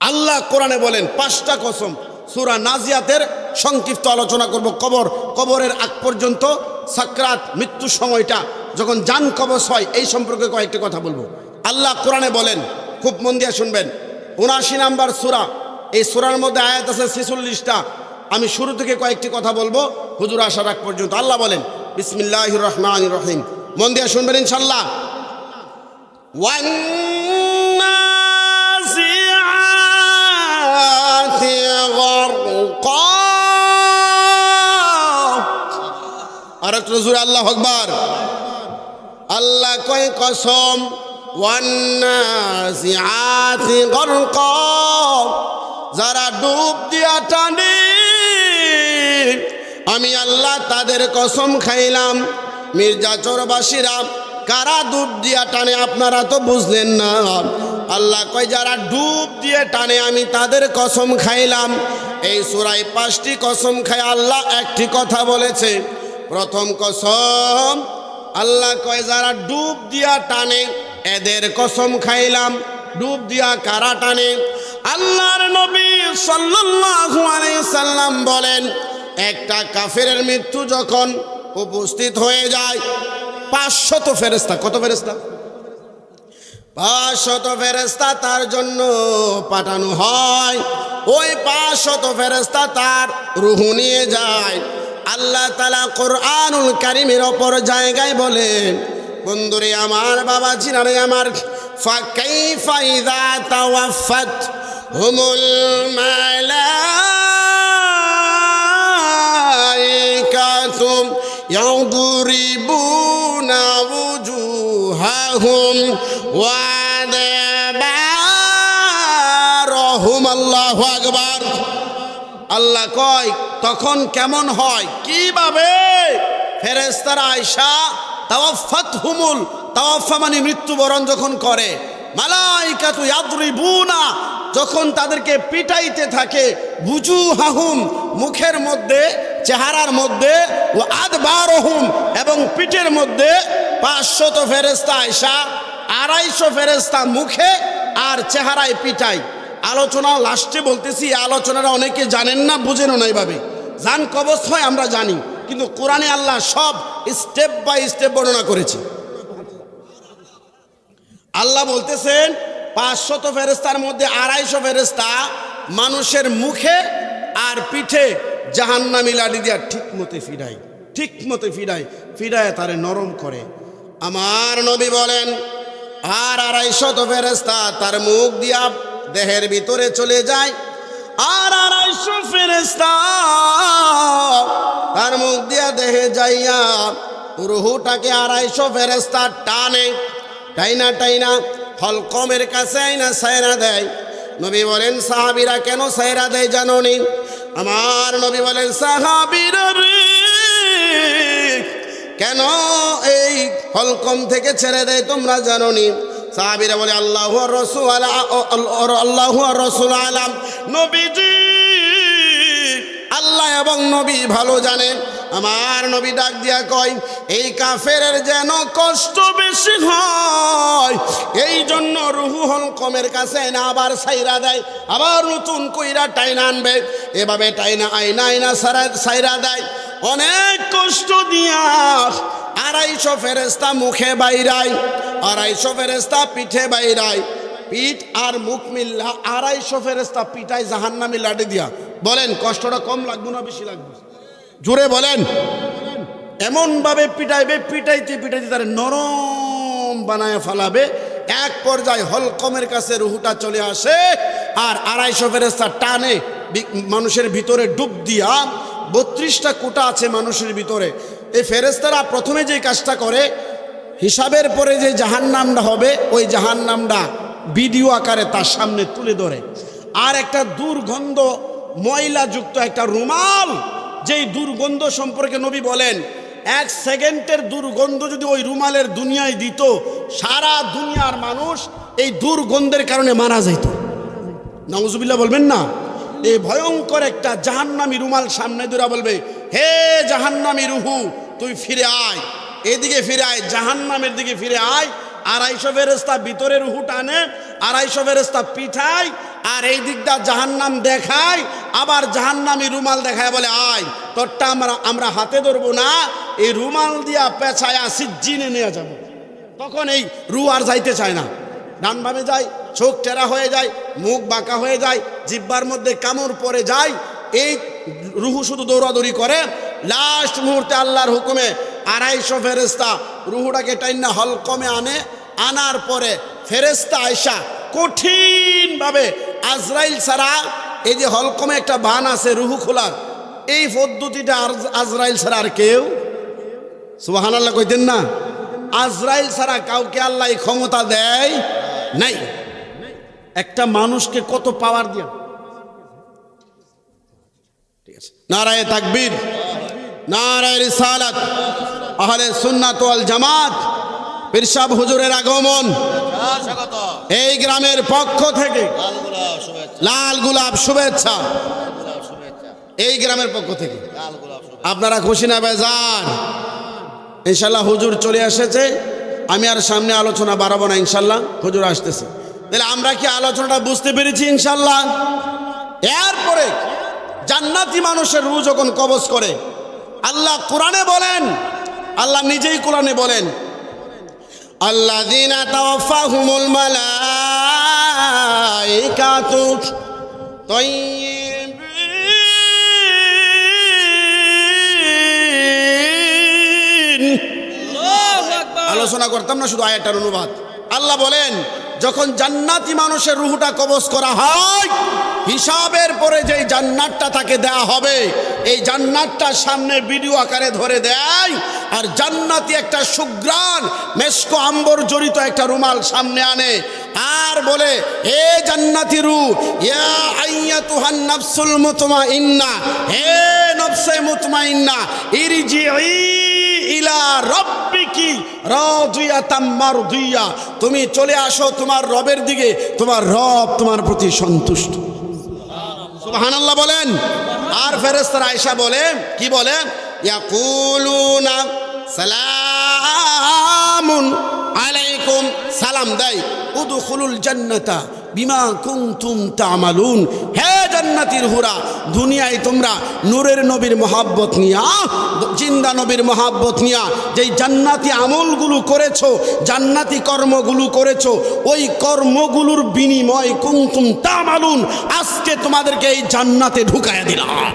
আল্লাহ কোরআনে বলেন, পাঁচটা কসম, সুরা নাজিয়াতের সংক্ষিপ্ত আলোচনা করব। কবর, কবরের আগ পর্যন্ত সাকরাত, মৃত্যু সময়টা, যখন যান কবচ হয়, এই সম্পর্কে কয়েকটি কথা বলব। আল্লাহ কোরআনে বলেন, খুব মন দিয়ে শুনবেন, উনাশি নাম্বার সুরা, এই সুরার মধ্যে আয়াত আছে ছেচল্লিশটা। আমি শুরু থেকে কয়েকটি কথা বলব, হুজুর আসার আগ পর্যন্ত। আল্লাহ বলেন বিসমিল্লাহ রহমান রহিম। মন দিয়ে শুনবেন ইনশাল্লাহ ওয়ান একটু জোরে আল্লাহ আকবার। আল্লাহ কয় কসম যারা ডুব দিয়া টানে, আমি আল্লাহ তাদের কসম খাইলাম। মির্জা চোরবাসীরা, কারা ডুব দিয়া টানে আপনারা তো বুঝলেন না। আল্লাহ কয়, যারা ডুব দিয়ে টানে, আমি তাদের কসম খাইলাম। এই সুরাই পাঁচটি কসম খাই আল্লাহ, একটি কথা বলেছে প্রথম কসম, আল্লাহ কয়, যারা ডুব দিয়া টানে, এদের কসম খাইলাম। ডুব দিয়া কারা টানে? আল্লাহর নবী সাল্লাল্লাহু আলাইহি সাল্লাম বলেন, একটা কাফেরের মৃত্যু যখন উপস্থিত হয়ে যায়, পাঁচশত ফেরেস্তা কত ফেরেস্তা পাঁচশত ফেরেস্তা তার জন্য পাঠানো হয়। ওই পাঁচশত ফেরেস্তা তার রুহু নিয়ে যায়। আল্লাহ তালা কোরআনুল কারিমের ওপর জায়গায় বলেন বন্ধুরে আমার বাবা চিনারে আমার ফাঁকাই ফাইদা তাওয়াফাত হুমুল মালাইকাতুম يضربون وجوههم وادبارهم الله আকবার আল্লাহ কয় তখন কেমন হয়? কীভাবে? ফেরেস্তারা আয়সা তাওয়াফাত হুমুল, তাওয়াফা মানে মৃত্যুবরণ যখন করে, মালাইকাতু ইয়াদরিবুনা, যখন তাদেরকে পিটাইতে থাকে বুজু হাহুম মুখের মধ্যে, চেহারার মধ্যে, ও আদবারহুম এবং পিঠের মধ্যে পাঁচশত ফেরেস্তা আয়সা আড়াইশো ফেরেস্তা মুখে আর চেহারায় পিটাই আলোচনা লাস্টে বলতেছি, এই আলোচনাটা অনেকে জানেন না, বুঝেনও না এইভাবে জান কবচ হয়, আমরা জানি। কিন্তু কোরআনে আল্লাহ সব স্টেপ বাই স্টেপ বর্ণনা করেছে। আল্লাহ বলতেছেন, পাঁচশত ফেরেস্তার মধ্যে আড়াইশো ফেরেস্তা মানুষের মুখে আর পিঠে জাহান্নামি লাডি দিয়া ঠিক মতে ফিরাই ঠিক মতে ফিরাই ফিরায় তারে নরম করে। আমার নবী বলেন, আর আড়াইশত ফেরেস্তা তার মুখ দিয়া দেহের ভিতরে চলে যায় আর আড়াইশো ফেরেস্তা তার মুখ দিয়া দেহে যাইয়া রুহুটাকে আড়াইশো ফেরেস্তা টানে। টাইনা টাইনা হলকমের কাছে আইনা সায়রা দেয়। নবী বলেন, সাহাবিরা কেন সায়রা দেয় জানো নি আমার নবী বলেন, সাহাবিরা রে, কেন এই হলকম থেকে ছেড়ে দেয় তোমরা জানো নি সাহাবিরা বলে, আল্লাহ রসুল আল্লাহ রসুল আলাম। নবীজি। আল্লাহ এবং নবী ভালো জানেন আমার নবী ডাক দিয়া কয়, এই কাফের যেন কষ্ট বেশি হয়, এই জন্য রুহু হল কমের কাছে না আবার সাইরা দেয়, আবার নতুন কইরা টাইনা আনবে। এভাবে টাইনা আইনা আইনা সারা সাইরা দেয়। অনেক কষ্ট দিয়া আড়াইশো ফেরেস্তা মুখে বাইরায়, আড়াইশো ফেরেস্তা পিঠে বাইরায়। পিঠ আর মুখ মিল্লা, আড়াইশো ফেরেস্তা পিঠায় জাহান্নামি লাডি দিয়া। বলেন, কষ্টটা কম লাগবে না বেশি লাগবে? জোরে বলেন। এমনভাবে পিটাইবে, পিটাইতে পিটাইতে তার নরম বানায় ফালাবে। এক পর্যায়ে হলকমের কাছে রুহুটা চলে আসে আর আড়াইশো ফেরেস্তা টানে মানুষের ভিতরে ডুব দিয়া। বত্রিশটা কোটা আছে মানুষের ভিতরে। এই ফেরেস্তারা প্রথমে যে কাজটা করে, হিসাবের পরে যে জাহান্নামটা হবে, ওই জাহান্নামটা ভিডিও আকারে তার সামনে তুলে ধরে। আর একটা দুর্গন্ধ ময়লাযুক্ত একটা রুমাল, যেই দুর্গন্ধ সম্পর্কে নবী বলেন, এক সেকেন্ডের দুর্গন্ধ যদি ওই রুমালের দুনিয়ায় দিত, সারা দুনিয়ার মানুষ এই দুর্গন্ধের কারণে মারা যেত নওয়াজুবিল্লাহ বলবেন না? এই ভয়ঙ্কর একটা জাহান্নামি রুমাল সামনে দূরা বলবে, হে জাহান্নামি রুহু, তুই ফিরে আয়। এদিকে ফিরে আয়, জাহান্নামের দিকে ফিরে আয় আড়াইশো ফেরেস্তা ভিতরে রুহু টানে, আড়াইশো ফেরেস্তা পিঠায়, আর এই দিকটা জাহান্নাম দেখায়, আবার জাহান্নামি রুমাল দেখায়, বলে, আয়, তোরটা আমরা আমরা হাতে ধরবো না, এই রুমাল দিয়া পেছায় সিজ্জিনে নিয়ে যাব। তখন এই রু আর যাইতে চায় না। ডান বামে যায়, চোখ টেরা হয়ে যায়, মুখ বাঁকা হয়ে যায়, জিব্বার মধ্যে কামড় পরে যায়। এই রুহু শুধু দৌড়াদৌড়ি করে। লাস্ট মুহূর্তে আল্লাহর হুকুমে আড়াইশো ফেরেস্তা রুহুটাকে টাইনা হলকমে আনে আনার পরে ফেরেস্তা আয়সা কঠিনভাবে আজরাইল ছাড়া এই যে হলকমে একটা বান আছে, রুহু খোলার, এই পদ্ধতিটা আজরাইল ছাড়া আর কেউ সুবাহান আল্লাহ কইতেন না? আজরাইল ছাড়া কাউকে আল্লাহ ক্ষমতা দেয় নাই। একটা মানুষকে কত পাওয়ার দিয়া। ঠিক আছে। নারায় তাকবীর, নারায় রিসালাত, আহলে সুন্নাত জামাত পিরসাব হুজুরের আগমন। এই গ্রামের পক্ষ থেকে লাল গোলাপ শুভেচ্ছা। এই গ্রামের পক্ষ থেকে। আপনারা খুশি না বেজান ইনশাল্লাহ হুজুর চলে এসেছে। আমি আর সামনে আলোচনা বাড়াবো না, ইনশাল্লাহ হুজুর আসতেছে। তাহলে আমরা কি আলোচনাটা বুঝতে পেরেছি, ইনশাল্লাহ? এরপরে জান্নাতি মানুষের রু যখন কবজ করে, আল্লাহ কোরআনে বলেন, আল্লাহ নিজেই কোরআনে বলেন আল্লাহ দিন তাওয়াফাহুমুল মালাইকাতু طيبين আলোচনা করতাম না শুধু আয়াটার অনুবাদ আল্লাহ বলেন যখন জান্নাতি মানুষের রুহুটা কবজ করা হয় হিসাবের পরে যেই জান্নাতটা তাকে দেয়া হবে, এই জান্নাতটা সামনে ভিডিও আকারে ধরে দেয়, আর জান্নাতি একটা সুগ্রাণ মেসকো আম্বর জড়িত একটা রুমাল সামনে আনে, আর বলে, হে জান্নাতি রু ইয়া আইয়াতুহান নাফসুল মুতমাইন্না, হে নফসে মুতমা ইন্না ইরজিই ইলা রব্বিকি তাম্মার মারদিয়া, তুমি চলে আসো তোমার রবের দিকে, তোমার রব তোমার প্রতি সন্তুষ্ট। সুবহানাল্লাহ বলেন। আর ফেরেস্তার আয়সা বলে, কি বলে? ইয়াকুলুনা সালামুন আলাইকুম, সালাম দেয়। উদখুলুল জান্নাতা বিমা কুনতুম তামালুন। হে জান্নাতির হুরা। দুনিয়ায় তোমরা নূরের নবীর মহাব্বত নিয়া, জিন্দা নবীর মহাব্বত নিয়া, যেই জান্নাতি আমলগুলো করেছ, জান্নাতি কর্মগুলো করেছ, ওই কর্মগুলোর বিনিময় কুমতুম তামালুন, আজকে তোমাদেরকে এই জান্নাতে ঢুকায় দিলাম।